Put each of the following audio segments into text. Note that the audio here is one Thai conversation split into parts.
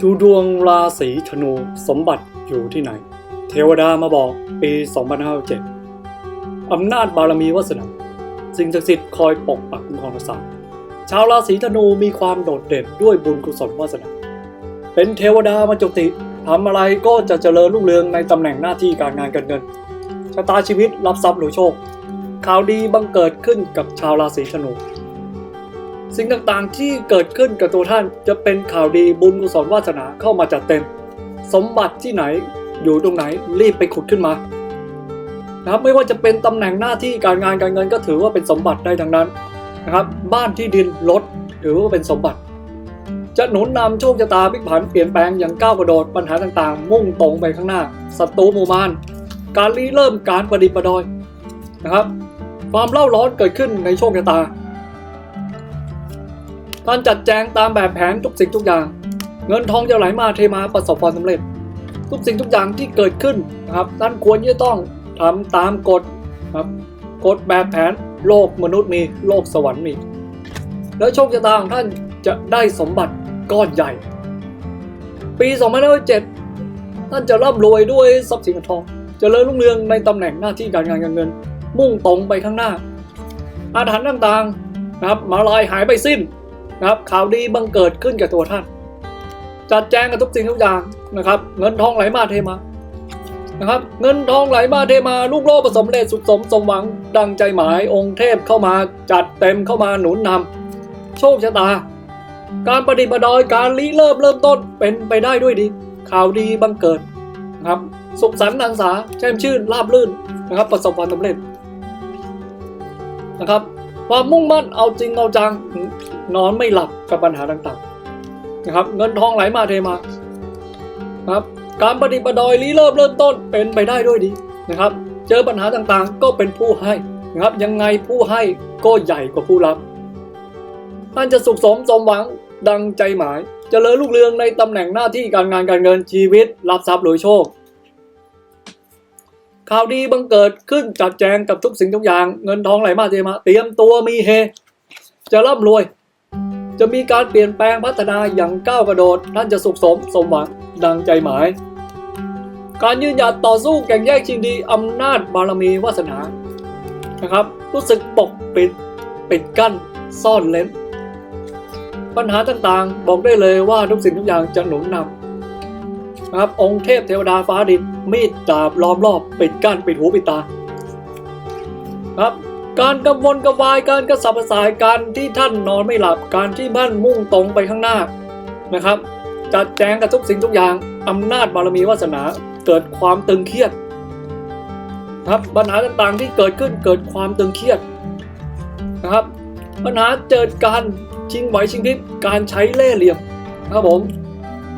ดูดวงราศีธนูสมบัติอยู่ที่ไหน เทวดามาบอกปี 2507อำนาจบารมีวาสนาสิ่งศักดิ์สิทธิ์คอยปกปักคุ้มครองรักษาชาวราศีธนูมีความโดดเด่นด้วยบุญกุศลวาสนา เป็นเทวดามาจุติทำอะไรก็จะเจริญรุ่งเรืองในตำแหน่งหน้าที่การงานการเงินชะตาชีวิตรับทรัพย์หรือโชคข่าวดีบังเกิดขึ้นกับชาวราศีธนู สิ่งต่างๆที่เกิดขึ้นกับตัวท่านจะเป็นข่าวดีบุญกุศลวาสนาเข้ามาจัดเต็ม สมบัติที่ไหนอยู่ตรงไหนรีบไปขุดขึ้นมานะครับไม่ว่าจะเป็นตำแหน่งหน้าที่การงานการเงินก็ถือว่าเป็นสมบัติได้ทั้งนั้นนะครับบ้านที่ดินรถถือว่าเป็นสมบัติ จะหนุนนำโชคชะตาพลิกผันเปลี่ยนแปลงอย่างก้าวกระโดดปัญหาต่างๆ มุ่งตรงไปข้างหน้าศัตรูหมู่มานการรีเริ่มการประดิษฐ์ประดอยนะครับความเล่าร้อนเกิดขึ้นในโชคชะตา การจัดแจงตามแบบแผนทุกสิ่งทุกอย่าง เงินทองจะไหลมาเทมาประสบความสำเร็จ ทุกสิ่งทุกอย่างที่เกิดขึ้นนะครับท่านควรที่จะต้องทำตามกฎครับกฎแบบแผนโลกมนุษย์มีโลกสวรรค์มี แล้วโชคชะตาของท่านจะได้สมบัติก้อนใหญ่ ปี2507ท่านจะร่ำรวยด้วยทรัพย์สินเงินทองจเจริญรุ่งเรืองในตำแหน่งหน้าที่การงานการเงิน มุ่งตรงไปข้างหน้า อาถรรพ์ต่างๆนะครับมาลายหายไปสิ้น นะครับข่าวดีบังเกิดขึ้นกับตัวท่าน จัดแจงกับทุกสิ่งทุกอย่างนะครับ เงินทองไหลมาเทมานะครับ เงินทองไหลมาเทมาลูกโลกประสมเร็จสุดสมสมหวังดังใจหมายองค์เทพเข้ามาจัดเต็มเข้ามาหนุนนำโชคชะตา การประดิษฐ์ประดอยการริเริ่มเริ่มต้นเป็นไปได้ด้วยดี ข่าวดีบังเกิดนะครับสุขสันต์นังสาแช่มชื่นราบรื่นนะครับ ประสบความสำเร็จนะครับ ความมุ่งมั่นเอาจริงเอาจัง นอนไม่หลับกับปัญหาต่างๆนะครับ เงินทองไหลมาเทมานะครับการปฏิบัติดอยรีเริ่มเริ่มต้นเป็นไปได้ด้วยดีนะครับ เจอปัญหาต่างๆ ก็เป็นผู้ให้นะครับ ยังไงผู้ให้ก็ใหญ่กว่าผู้รับท่านจะสุขสมสมหวังดังใจหมายจเจริญลูกเรืองในตำแหน่งหน้าที่การงานการเงินชีวิต รับทรัพย์รือโชค ข่าวดีบังเกิดขึ้นจัดแจงกับทุกสิ่งทุกอย่าง เงินทองไหลมาเทมา เตรียมตัวมีเฮ จะร่ำรวย จะมีการเปลี่ยนแปลงพัฒนาอย่างก้าวกระโดดท่านจะสุขสมสมหวังดังใจหมาย การยืนหยัดต่อสู้แข่งแย่งชิงดีอำนาจบารมีวาสนานะครับ รู้สึกปกปิดปิดกั้นซ่อนเล้น ปัญหาต่างๆ บอกได้เลยว่าทุกสิ่งทุกอย่างจะหนุนนำนะครับองค์เทพเทวดาฟ้าดินมีดดาบล้อมรอบ ปิดกั้นปิดหูปิดตาครับ การกำวนกระวายการกระสับกระส่ายการที่ท่านนอนไม่หลับการที่มั่นมุ่งตรงไปข้างหน้านะครับจัดแจงกับทุกสิ่งทุกอย่างอำนาจบารมีวาสนาเกิดความตึงเครียดครับปัญหาต่างๆที่เกิดขึ้นเกิดความตึงเครียดนะครับ ปัญหาเกิดการชิงไหวชิงพริบการใช้เล่ห์เหลี่ยมนะครับผม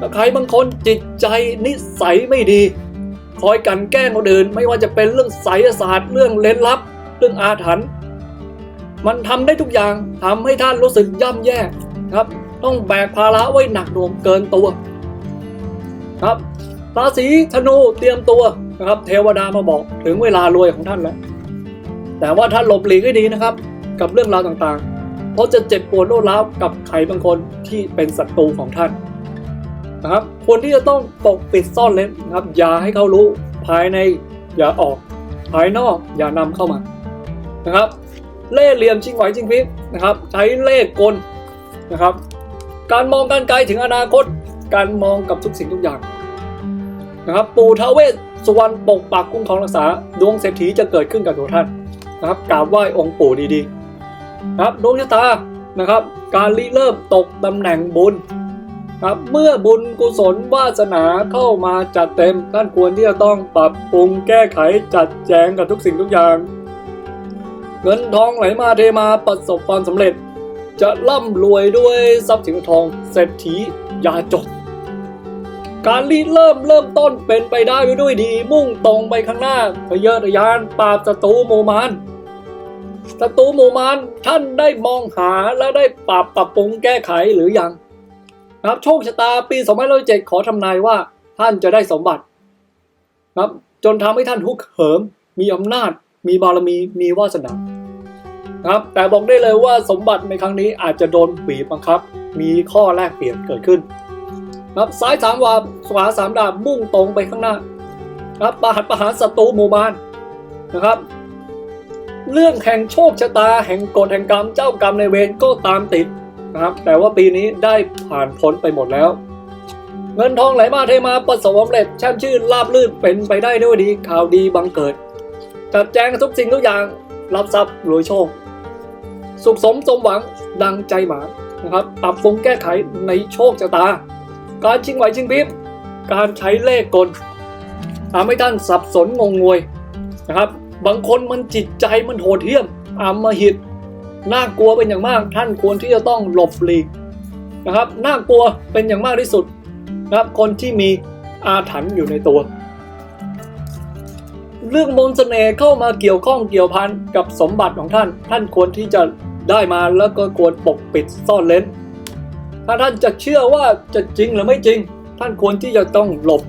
ถ้าใครบางคนจิตใจนิสัยไม่ดี คอยกันแกล้งคนอื่น ไม่ว่าจะเป็นเรื่องไสยศาสตร์เรื่องเล่นลับ เรื่องอาถรรพ์มันทำได้ทุกอย่างทำให้ท่านรู้สึกย่ำแย่ครับ ต้องแบกภาระไว้หนักหน่วงเกินตัว ครับราศีธนูเตรียมตัวนะครับ เทวดามาบอกถึงเวลารวยของท่านแล้ว แต่ว่าท่านหลบหลีกให้ดีนะครับ กับเรื่องราวต่างๆ เพราะจะเจ็บปวดโน้ร้าวกับใครบางคนที่เป็นศัตรูของท่านนะครับควรที่จะต้องปกปิดซ่อนเล้นนะครับ อย่าให้เขารู้ภายในอย่าออก ภายนอกอย่านำเข้ามา นะครับเล่เหลี่ยมชิงไหวชิงพริบนะครับ ใช้เล่กลนะครับ การมองการไกลถึงอนาคต การมองกับทุกสิ่งทุกอย่างนะครับปู่ทาเวสสุวรรณปกปักคุ้มครองรักษา ดวงเศรษฐีจะเกิดขึ้นกับตัวท่านนะครับกราบไหว้องค์ปู่ดีๆนะครับดวงชะตานะครับ การริเริ่มตกตำแหน่งบุญครับเมื่อบุญกุศลวาสนาเข้ามาจัดเต็มท่านควรที่จะต้องปรับปรุงแก้ไขจัดแจงกับทุกสิ่งทุกอย่าง เงินทองไหลมาเทมาประสบความสำเร็จ จะร่ำรวยด้วยทรัพย์สินเงินทองเศรษฐียาจก การรีเริ่มเริ่มต้นเป็นไปได้ด้วยดี มุ่งตรงไปข้างหน้าทะเยอทะยานปราบศัตรูหมู่มารศัตรูหมู่มารท่านได้มองหาและได้ปรับปรับปรุงแก้ไขหรือยังครับโชคชะตาปี2507ขอทำนายว่าท่านจะได้สมบัติครับจนทำให้ท่านฮุกเหิม มีอำนาจ มีบารมี มีวาสนา ครับ แต่บอกได้เลยว่าสมบัติในครั้งนี้อาจจะโดนบีบบังคับ มีข้อแลกเปลี่ยนเกิดขึ้นครับซ้ายสามวาขวาสามดาบมุ่งตรงไปข้างหน้าครับประหัตประหารศัตรูหมู่บ้านนะครับ เรื่องแห่งโชคชะตาแห่งกฎแห่งกรรมเจ้ากรรมในเวรก็ตามติดนะครับ แต่ว่าปีนี้ได้ผ่านพ้นไปหมดแล้ว เงินทองไหลมาเทมาประสบความสำเร็จแช่มชื่นราบลื่นเป็นไปได้ด้วยดีข่าวดีบังเกิด จัดแจงทุกสิ่งทุกอย่างรับทรัพย์รวยโชค สุขสมสมหวังดังใจหมานะครับปรับปรุงแก้ไขในโชคชะตา การชิงไหวชิงพริบการใช้เลขกลทำให้ท่านสับสนงงงวยนะครับ บางคนมันจิตใจมันโหดเหี้ยมอำมหิตน่ากลัวเป็นอย่างมากท่านควรที่จะต้องหลบหลีกนะครับน่ากลัวเป็นอย่างมากที่สุดนะครับคนที่มีอาถรรพ์อยู่ในตัว เรื่องมนต์เสน่ห์เข้ามาเกี่ยวข้องเกี่ยวพันกับสมบัติของท่าน ท่านควรที่จะ ได้มาแล้วก็ควรปกปิดซ่อนเล้นถ้าท่านจะเชื่อว่าจะจริงหรือไม่จริง ท่านควรที่จะต้องหลบ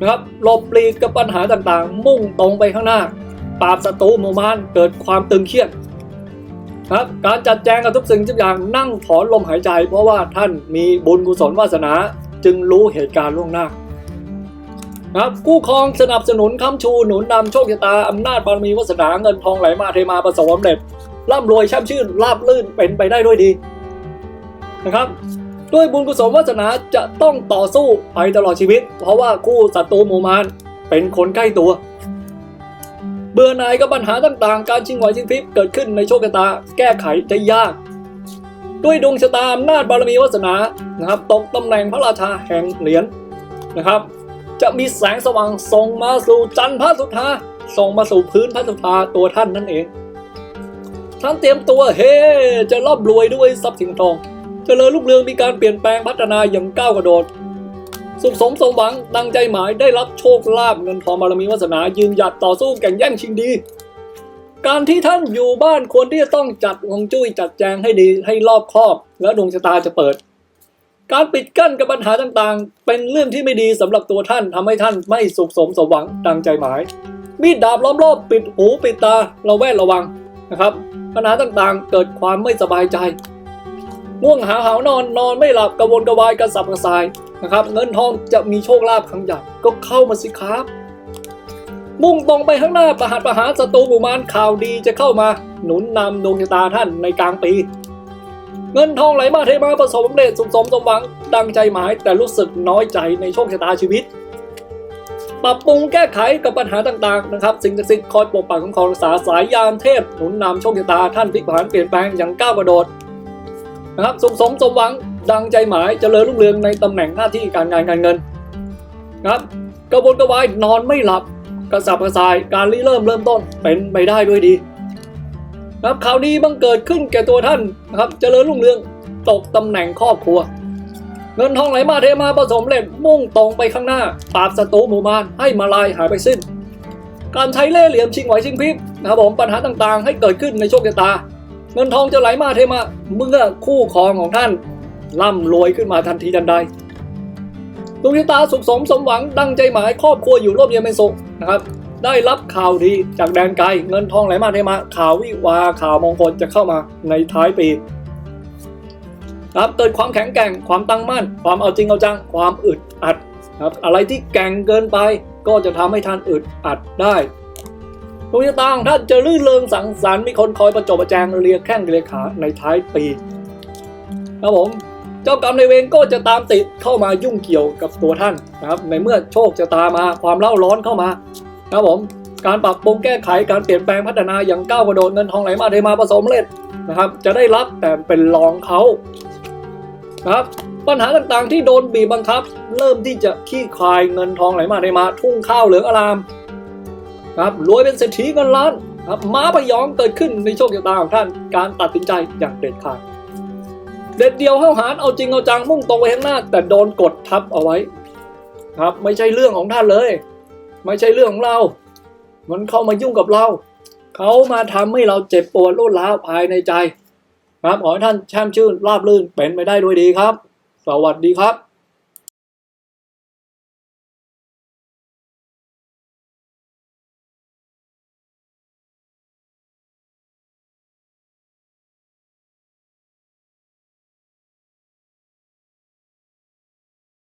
นะครับหลบปลีกกับปัญหาต่างๆ มุ่งตรงไปข้างหน้า ปราบศัตรูหมู่มานเกิดความตึงเครียดครับการจัดแจงกับทุกสิ่งทุกอย่างนั่งถอนลมหายใจ เพราะว่าท่านมีบุญกุศลวาสนาจึงรู้เหตุการณ์ล่วงหน้าครับกู้ครองสนับสนุนค้ำชูหนุนนำโชคชะตาอำนาจบารมีวาสนาเงินทองไหลมาเทมาประสบความสำเร็จ ร่ำรวยช่มชื่นราบลื่นเป็นไปได้ด้วยดีนะครับ ด้วยบุญกุศลวาสนาจะต้องต่อสู้ไปตลอดชีวิต เพราะว่าคู่ศัตรูหมู่มารเป็นคนใกล้ตัว เบื่อหน่ายกับปัญหาต่างๆ การชิงไหวชิงพริบเกิดขึ้นในโชคชะตาแก้ไขจะยาก ด้วยดวงชะตาอำนาจบารมีวาสนานะครับตกตำแหน่งพระราชาแห่งเหรียญนะครับ จะมีแสงสว่างส่งมาสู่จันทร์พระสุธาส่งมาสู่พื้นพระสุธาตัวท่านนั่นเอง ท่านเตรียมตัวเฮ จะร่ำรวยด้วยทรัพย์สินทองเจริญรุ่งเรืองมีการเปลี่ยนแปลงพัฒนาอย่างก้าวกระโดด สุขสมสมหวังดังใจหมายได้รับโชคลาภเงินทองบารมีวาสนายืนหยัดต่อสู้แข่งแย่งชิงดี การที่ท่านอยู่บ้านควรที่จะต้องจัดฮวงจุ้ยจัดแจงให้ดีให้รอบคอบ แล้วดวงชะตาจะเปิด การปิดกั้นกับปัญหาต่างๆ เป็นเรื่องที่ไม่ดีสำหรับตัวท่านทำให้ท่านไม่สุขสมสมหวังดังใจหมาย มีดดาบล้อมรอบปิดหูปิดตาเราแวดระวังนะครับ ปัญหาต่างๆ เกิดความไม่สบายใจ ง่วงหาหานอนนอนไม่หลับกระวนกระวายกระสับกระส่ายนะครับ เงินทองจะมีโชคลาภครั้งใหญ่ก็เข้ามาสิครับ มุ่งตรงไปข้างหน้าประหัตประหารศัตรูหมู่มารข่าวดีจะเข้ามาหนุนนำดวงชะตาท่านในกลางปี เงินทองไหลมาเทมาประสบความสำเร็จสุขสมสมหวังดังใจหมายแต่รู้สึกน้อยใจในโชคชะตาชีวิต ปรับปรุงแก้ไขกับปัญหาต่างๆนะครับสิ่งศักดิ์สิทธิ์คอยปกปักคุ้มครองรักษาสายยานเทพหนุนนำโชคชะตาท่านพลิกผันเปลี่ยนแปลงอย่างก้าวกระโดดนะครับสุขสมสมหวังดังใจหมายเจริญรุ่งเรืองในตำแหน่งหน้าที่การงานการเงินนะครับกระวนกระวายนอนไม่หลับกระสับกระส่ายการริเริ่มเริ่มต้นเป็นไปได้ด้วยดีนะครับข่าวดีบังเกิดขึ้นแก่ตัวท่านนะครับเจริญรุ่งเรืองตกตำแหน่งครอบครัว เงินทองไหลมาเทมาผสมเร็จมุ่งตรงไปข้างหน้า ปราบศัตรูหมู่มารให้มาลายหายไปสิ้น การใช้เล่ห์เหลี่ยมชิงไหวชิงพริบนะครับผมปัญหาต่างๆ ให้เกิดขึ้นในโชคชะตา เงินทองจะไหลมาเทมาเมื่อคู่ครองของท่านร่ำรวยขึ้นมาทันทีทันใดดวงชะตาสุขสมสมหวังดังใจหมายครอบครัวอยู่ร่มเย็นเป็นสุขนะครับ ได้รับข่าวดีจากแดนไกลเงินทองไหลมาเทมาข่าววิวาข่าวมงคลจะเข้ามาในท้ายปี ครับเกิดความแข็งแกร่งความตั้งมั่น ความเอาจริงเอาจัง ความอึดอัดครับอะไรที่แกร่งเกินไป ก็จะทำให้ท่านอึดอัดได้ดวงชะตาของท่านจะลื่นเริงสังสรรค์มีคนคอยประจบประแจงเรียกแข้งเรียกขาในท้ายปีครับผมเจ้ากรรมในเวรก็จะตามติดเข้ามายุ่งเกี่ยวกับตัวท่านนะครับ ในเมื่อโชคจะตามมาความเล่าร้อนเข้ามา ครับผมการปรับปรุงแก้ไขการเปลี่ยนแปลงพัฒนาอย่างก้าวกระโดดเงินทองไหลมาเทมาผสมเร็จนะครับ จะได้รับแต่เป็นรองเขา นะครับปัญหาต่างๆที่โดนบีบบังคับ เริ่มที่จะขี้คายเงินทองไหลมาเทมา ทุ่งข้าวเหลืองอารามครับรวยเป็นเศรษฐีเงินล้านครับม้าพยองเกิดขึ้นในโชคชะตาของท่านการตัดสินใจอย่างเด็ดขาดเด็ดเดียวเข้าหารเอาจริงเอาจังมุ่งตรงไปข้างหน้า แต่โดนกดทับเอาไว้ ครับไม่ใช่เรื่องของท่านเลย ไม่ใช่เรื่องของเรา มันเข้ามายุ่งกับเรา เขามาทำให้เราเจ็บปวดรุนร้าวภายในใจ ครับขอให้ท่านแช่มชื่นราบรื่นเป็นไปได้ด้วยดีครับ สวัสดีครับ